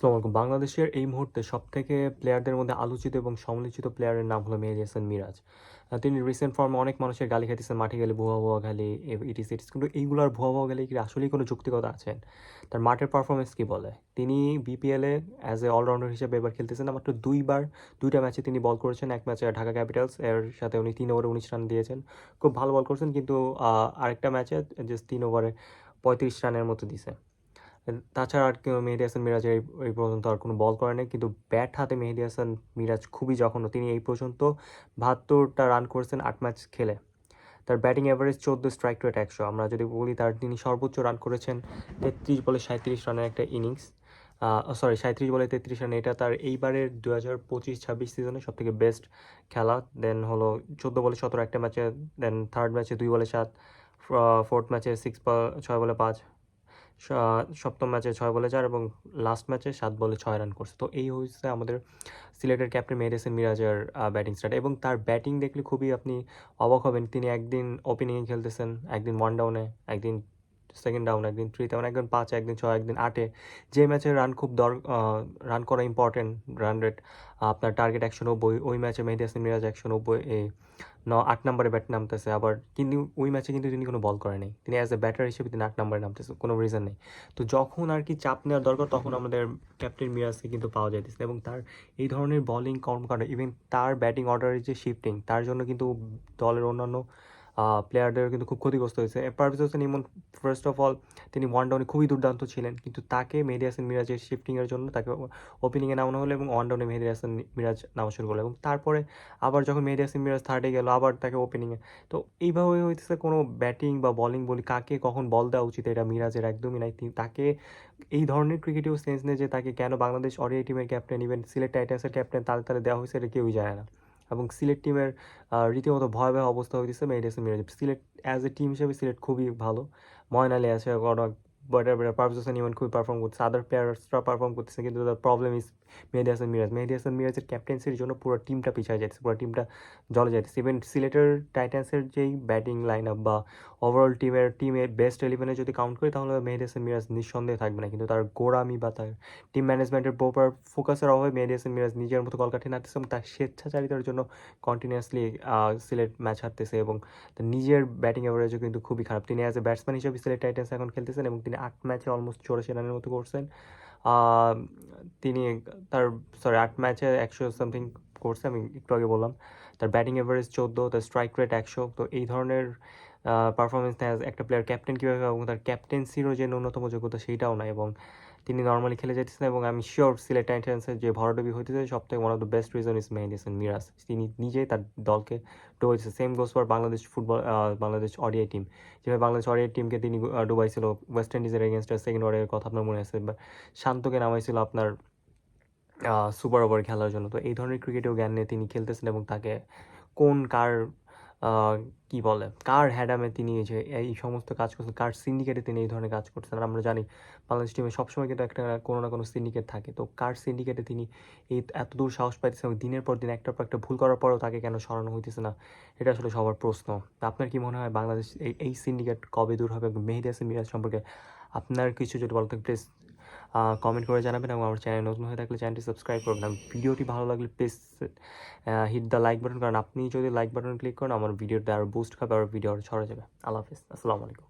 আসসালামু আলাইকুম বাংলাদেশের এই মুহূর্তে সবথেকে প্লেয়ারদের মধ্যে আলোচিত এবং সমালোচিত প্লেয়ারের নাম হলো মেহেদি হাসান মিরাজ। তিনি রিসেন্ট ফর্মে অনেক মানুষের গালি খাইতেছেন, মাঠে গেলে ভুয়া ভুয়া গালি ইটিস ইটিস কিন্তু এইগুলোর ভুয়া ভুয়া গালি কি আসলেই কোনো যুক্তিকতা আছেন? তার মাঠের পারফরমেন্স কি বলে? তিনি বিপিএলে অ্যাজ এ অলরাউন্ডার হিসেবে এবার খেলতেছেন মাত্র দুইবার, দুইটা ম্যাচে তিনি বল করেছেন, এক ম্যাচে ঢাকা ক্যাপিটালস এর সাথে উনি তিন ওভারে উনিশ রান দিয়েছেন। খুব ভালো বল করেছেন, কিন্তু আরেকটা ম্যাচে জাস্ট তিন ওভারে পঁয়ত্রিশ রানের মতো দিছে। তাছাড়া আর কেউ মেহেদি হাসান মিরাজের এই পর্যন্ত আর কোনো বল করে নাই কিন্তু ব্যাট হাতে মেহেদি হাসান মিরাজ খুবই জঘন্য। তিনি এই পর্যন্ত বাহাত্তরটা রান করেছেন আট ম্যাচ খেলে। তার ব্যাটিং অ্যাভারেজ চোদ্দ স্ট্রাইক রেট একশো। আমরা যদি বলি তার তিনি সর্বোচ্চ রান করেছেন তেত্রিশ বলে সাঁত্রিশ রানের একটা ইনিংস সরি সাঁত্রিশ বলে তেত্রিশ রান এটা তার এইবারের দু হাজার পঁচিশ, ছাব্বিশ সিজনে সব থেকে বেস্ট খেলা। দেন হলো চোদ্দ বলে সতেরো একটা ম্যাচে দেন থার্ড ম্যাচে দুই বলে সাত ফোর্থ ম্যাচে সিক্স ছয় বলে পাঁচ। সপ্তম ম্যাচে ছয় বলে চার এবং লাস্ট ম্যাচে সাত বলে ছয় রান করছে। তো এই হচ্ছে আমাদের সিলেটের ক্যাপ্টেন মেহেদি হাসান মিরাজের ব্যাটিং স্টার্ট এবং তার ব্যাটিং দেখলে খুবই আপনি অবাক হবেন। তিনি একদিন ওপেনিংয়ে খেলতেছেন, একদিন ওয়ান ডাউনে একদিন সেকেন্ড ডাউন একদিন থ্রি ডাউন একদিন পাঁচে, একদিন ছয়, একদিন আটে যে ম্যাচে রান খুব দর রান করা ইম্পর্টেন্ট রান রেট আপনার টার্গেট একশো নব্বই, ওই ম্যাচে মেহেদি হাসান মিরাজ একশো নব্বই ন, আট নম্বরে ব্যাট নামতেছে। আবার কিন্তু ওই ম্যাচে কিন্তু তিনি কোনো বল করে নাই তিনি অ্যাজ এ ব্যাটার হিসেবে তিনি আট নম্বরে নামতেছে, কোনো রিজন নেই। তো যখন আর কি চাপ নেওয়ার দরকার, তখন আমাদের ক্যাপ্টেন মিরাজকে কিন্তু পাওয়া যাইতেছে এবং তার এই ধরনের বলিং কর্মকাণ্ড ইভেন তার ব্যাটিং অর্ডারের যে শিফটিং তার জন্য কিন্তু দলের অন্যান্য প্লেয়ারদের কিন্তু খুব ক্ষতিগ্রস্ত হয়েছে। Parvez Hossain Emon first of all তিনি ওয়ান ডাউনে খুবই দুর্দান্ত ছিলেন। কিন্তু তাকে মেহেদি হাসান মিরাজের শিফটিংয়ের জন্য তাকে ওপেনিংয়ে নামানো হলো এবং ওয়ান ডাউনে মেহেদি হাসান মিরাজ নামা শুরু করল। এবং তারপরে আবার যখন মেহেদি হাসান মিরাজ থার্ডে গেল, আবার তাকে ওপেনিংয়ে তো এইভাবে হইতেছে কোনো ব্যাটিং বা বলিং বলি কাকে কখন বল দেওয়া উচিত? এটা মিরাজের একদমই নাই। তাকে এই ধরনের ক্রিকেটেও সেন্স নেই যে তাকে কেন বাংলাদেশ অডিআই টিমের ক্যাপ্টেন ইভেন সিলেট টাইটান্সের ক্যাপ্টেন তাদের তাদের দেওয়া হয়েছে এটা কেউই জানে না। এবং সিলেট টিমের রীতিমতো ভয়াবহ অবস্থা Mehedi Hasan Miraj. Sylhet as a team হিসেবে সিলেট খুবই ভালো। ময়ন আলী আছে অনেক বেটার পারভেজ হোসেন ইমন খুবই পারফর্ম করছে আদার প্লেয়ার্সরা পারফর্ম করতেছে কিন্তু the problem is Mehedi Hasan Miraj Mehedi Hasan মিরাজের ক্যাপ্টেন্সির জন্য পুরো টিমটা পিছিয়ে যাচ্ছে, পুরো টিমটা জলে যাচ্ছে। ইভেন সিলেটের টাইটান্সের যেই ব্যাটিং লাইন আপ বা ওভারঅল টিমের টিমের বেস্ট ইলেভেনে যদি কাউন্ট করি, তাহলে মেহেদি হাসান মিরাজ নিঃসন্দেহে থাকবে না। কিন্তু তার গোড়ামি বা তার টিম ম্যানেজমেন্টের প্রপার ফোকাসের অভাবে মেহেদি হাসান মিরাজ নিজের মতো কলকাঠি নাড়তেছে এবং তার স্বেচ্ছাচারিতার জন্য কন্টিনিউয়াসলি সিলেট ম্যাচ হারতেছে এবং তার নিজের ব্যাটিং অ্যাভারেজও কিন্তু খুবই খারাপ। তিনি অ্যাজ এ ব্যাটসম্যান হিসেবে সিলেট টাইটান্স এখন খেলতেছেন এবং তিনি আট ম্যাচে অলমোস্ট চৌরাশি রানের মতো করছেন। তিনি তার সরি আট ম্যাচে একশো সামথিং করছে, আমি একটু আগে বললাম। তার ব্যাটিং এভারেজ চোদ্দ, তার স্ট্রাইক রেট একশো। তো এই ধরনের পারফরমেন্স একটা প্লেয়ার ক্যাপ্টেন কীভাবে এবং তার ক্যাপ্টেন্সিরও যে ন্যূনতম যোগ্যতা, সেইটাও নয় এবং তিনি নর্মালি খেলে যাচ্ছেন এবং আমি শিওর সিলেট টাইটান্সের যে ভরাডুবি হইতেছে সব থেকে one of the best reason is Mehedi Hasan Miraj তিনি নিজেই তার দলকে ডুবাইছে। Same goes for Bangladesh football Bangladesh ODI team যেভাবে বাংলাদেশ অডিআই টিমকে তিনি ডুবাইছিল ওয়েস্ট ইন্ডিজের এগেনস্টে সেকেন্ড ওয়ার্ডের কথা আপনার মনে আছে? শান্তকে নামাইছিল আপনার সুপার ওভার খেলার জন্য। তো এই ধরনের ক্রিকেটেও জ্ঞান নিয়ে তিনি খেলতেছেন এবং তাকে কোন কার কি বলে, কার হ্যাডামে তিনি যে, এই সমস্ত কাজ করছেন, কার সিন্ডিকেটে তিনি এই ধরনের কাজ করছেন, আর আমরা জানি বাংলাদেশ টিমে সবসময় কিন্তু একটা কোনো না কোনো সিন্ডিকেট থাকে, তো কার সিন্ডিকেটে তিনি এই এত দূর সাহস পাইতেছেন এবং দিনের পর দিন একটার পর একটা ভুল করার পরেও তাকে কেন সরানো হইতেছে না, এটা আসলে সবার প্রশ্ন। তা আপনার কি মনে হয় বাংলাদেশ এই এই সিন্ডিকেট কবে দূর হবে মেহেদি হাসান মিরাজ সম্পর্কে আপনার কিছু যদি বলতে প্লিজ কমেন্ট করে জানাবেন এবং আমার চ্যানেল নতুন হয়ে থাকলে চ্যানেলটি সাবস্ক্রাইব করবেন। আর ভিডিওটি ভালো লাগলে please hit the like button কারণ আপনি যদি লাইক বাটন ক্লিক করেন, আমার ভিডিওটা আরও বুস্ট খাবে, আর ভিডিও আরও ছড়া যাবে। আল্লাহ হাফিজ। আসসালামু আলাইকুম।